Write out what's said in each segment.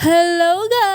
Hello guys!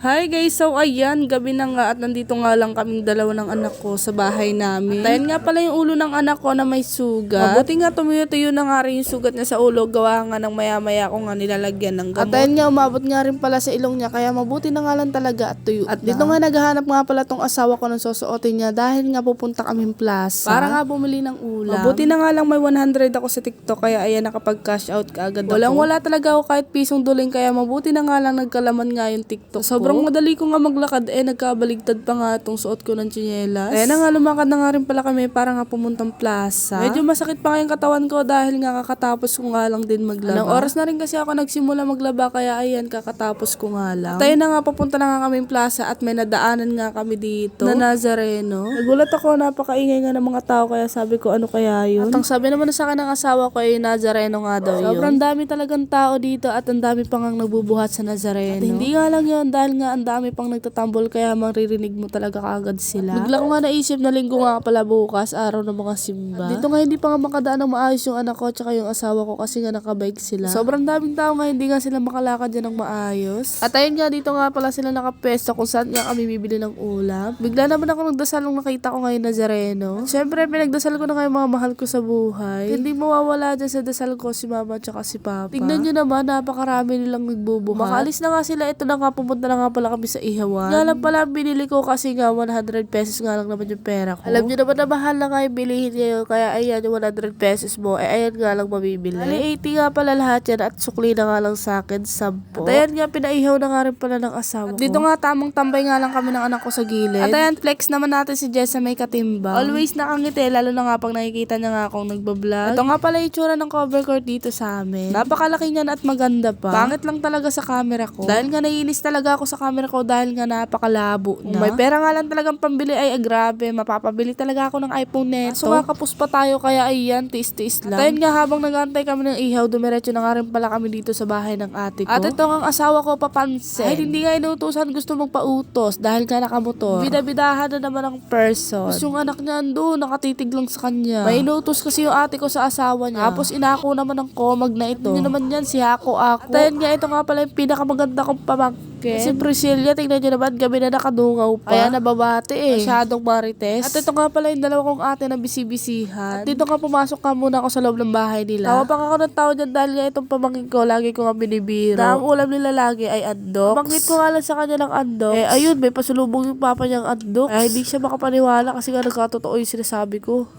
Hi guys! So ayan, gabi na nga at nandito nga lang kaming dalawa ng anak ko sa bahay namin. At ayan nga pala yung ulo ng anak ko na may sugat. Mabuti nga tumuyo-tuyo na nga rin yung sugat niya sa ulo. Gawa nga ng maya-maya ko nga nilalagyan ng gamot. At ayan nga, umabot nga rin pala sa ilong niya. Kaya mabuti na nga lang talaga at tuyo At dito nga naghahanap nga pala tong asawa ko ng susuotin niya dahil nga pupunta kaming plaza. Para nga bumili ng ulam. Mabuti na nga lang may 100 ako sa TikTok kaya ayan nakapag cash out ka agad Walang wala talaga ako kahit pisong duling kaya mabuti na nga lang nagkalaman nga yung TikTok Sobrang madali ko nga maglakad eh nagkabaligtad pa nga itong suot ko ng tsinelas. Eh na nga lumakad na nga rin pala kami para nga pumuntang plaza. Medyo masakit pa nga yung katawan ko dahil nga kakatapos ko nga lang din maglaba. Ilang oras na rin kasi ako nagsimula maglaba kaya ayan kakatapos ko nga lang. Tayo na nga papunta na nga kaming plaza at may nadaanan nga kami dito na Nazareno. Nagulat ako napakaingay nga ng mga tao kaya sabi ko ano kaya yun. At ang sabi naman sa akin ng asawa ko ay Nazareno nga daw yun. Sobrang dami talagang tao dito at ang dami pang ang nagbubuhat sa Nazareno. At hindi nga lang yun dahil nga ang dami pang nagtatambol kaya maririnig mo talaga kaagad sila. Bigla ko nga naisip na linggo nga pala bukas, araw ng mga simba. Dito nga hindi pa nga makadaan ng maayos yung anak ko at yung asawa ko kasi nga nakabike sila. Sobrang daming tao nga hindi nga sila makalakad dyan ng maayos. At ayun nga dito nga pala sila nakapesto kung saan nga kami bibili ng ulam. Bigla naman ako nagdasal nung nakita ko ngayon Nazareno. Siyempre pinagdasal ko na kayo mga mahal ko sa buhay. Hindi mawawala dyan sa dasal ko si mama at si papa. Tignan nyo naman napakarami nilang nagbubuhat. Makaalis na nga sila ito na nga pumunta na nga pala kami sa ihawan. Nga lang pala binili ko kasi nga 100 pesos nga lang naman yung pera ko. Alam nyo naman na mahal na yung bilihin ngayon kaya ayan yung 100 pesos mo eh ayan nga lang mabibili. Ali 80 nga pala lahat yan at sukli na nga lang sa akin 10. At ayan nga pinaihaw na nga rin pala ng asawa ko. Dito nga tamang tambay nga lang kami ng anak ko sa gilid. At ayan flex naman natin si Jess sa may katimbang. Always nakangiti lalo na nga pag nakikita niya nga akong nagbablog. Ito nga pala yung itsura ng cover court dito sa amin. Napakalaki niyan at maganda pa. Pangit lang talaga sa camera ko. Dahil nga naiinis talaga ako sa camera ko dahil nga napakalabo na. Kung may pera nga lang talagang pambili ay ah, grabe. Mapapabili talaga ako ng iPhone neto. So kapus pa tayo kaya ayan, tiis-tiis lang. At ayun nga habang nagantay kami ng ihaw, dumiretso na nga rin pala kami dito sa bahay ng ate ko. At ito ang asawa ko papansin. Ay hindi nga inutusan gusto magpautos dahil nga nakamotor. Bidabidahan na naman ang person. Tapos yung anak niya ando, nakatitig lang sa kanya. May inutos kasi yung ate ko sa asawa niya. Tapos inako naman ng komag na ito. Hindi naman yan, si Hako Ako. At ayun nga, ito nga pala yung pinakamaganda kong pamangkin. Si Priscilla, tingnan nyo naman, gabi na nakadungaw pa. Kaya nababate eh. Masyadong marites. At ito nga pala yung dalawa kong ate na bisibisihan. At dito nga pumasok ka muna ako sa loob ng bahay nila. Tawa pa ako ng tao dyan dahil nga itong pamangkin ko, lagi ko nga binibiro. Na ang ulam nila lagi ay andok. Pamangkin ko nga lang sa kanya ng andok. Eh ayun, may pasulubong yung papa niyang andok. Ay hindi siya makapaniwala kasi nga nagkatotoo yung sinasabi ko.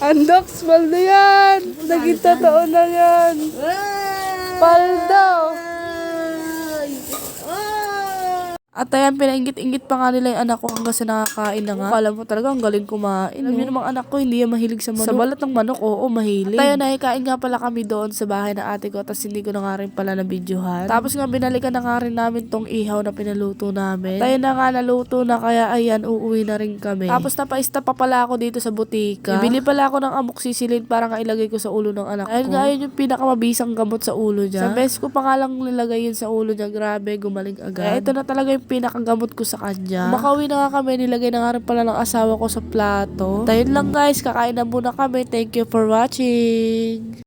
Andok, small na yan! Naging totoo na yan! Paldo! At ayan, pinaingit-ingit pa nga nila yung anak ko hanggang sa nakakain na nga. Alam mo talaga, ang galing kumain. Alam niyo namang anak ko, hindi yan mahilig sa manok. Sa balat ng manok, oo, mahilig. At ayan, nakikain nga pala kami doon sa bahay ng ate ko, tapos hindi ko na nga rin pala nabidyohan. Tapos nga, binalikan na nga rin namin tong ihaw na pinaluto namin. At ayan na nga, naluto na, kaya ayan, uuwi na rin kami. Tapos napaista pa pala ako dito sa butika. Bibili pala ako ng amok sisilid para nga ilagay ko sa ulo ng anak ko. Ayun nga, yun yung pinakamabisang gamot sa ulo niya. Sa best ko pa nga lang nilagay yun sa ulo niya, grabe, gumaling agad. Kaya ito na talaga yung pinakagamot ko sa kanya. Makauwi na nga kami, nilagay na nga rin pala ng asawa ko sa plato. Tayo lang guys, kakain na muna kami. Thank you for watching.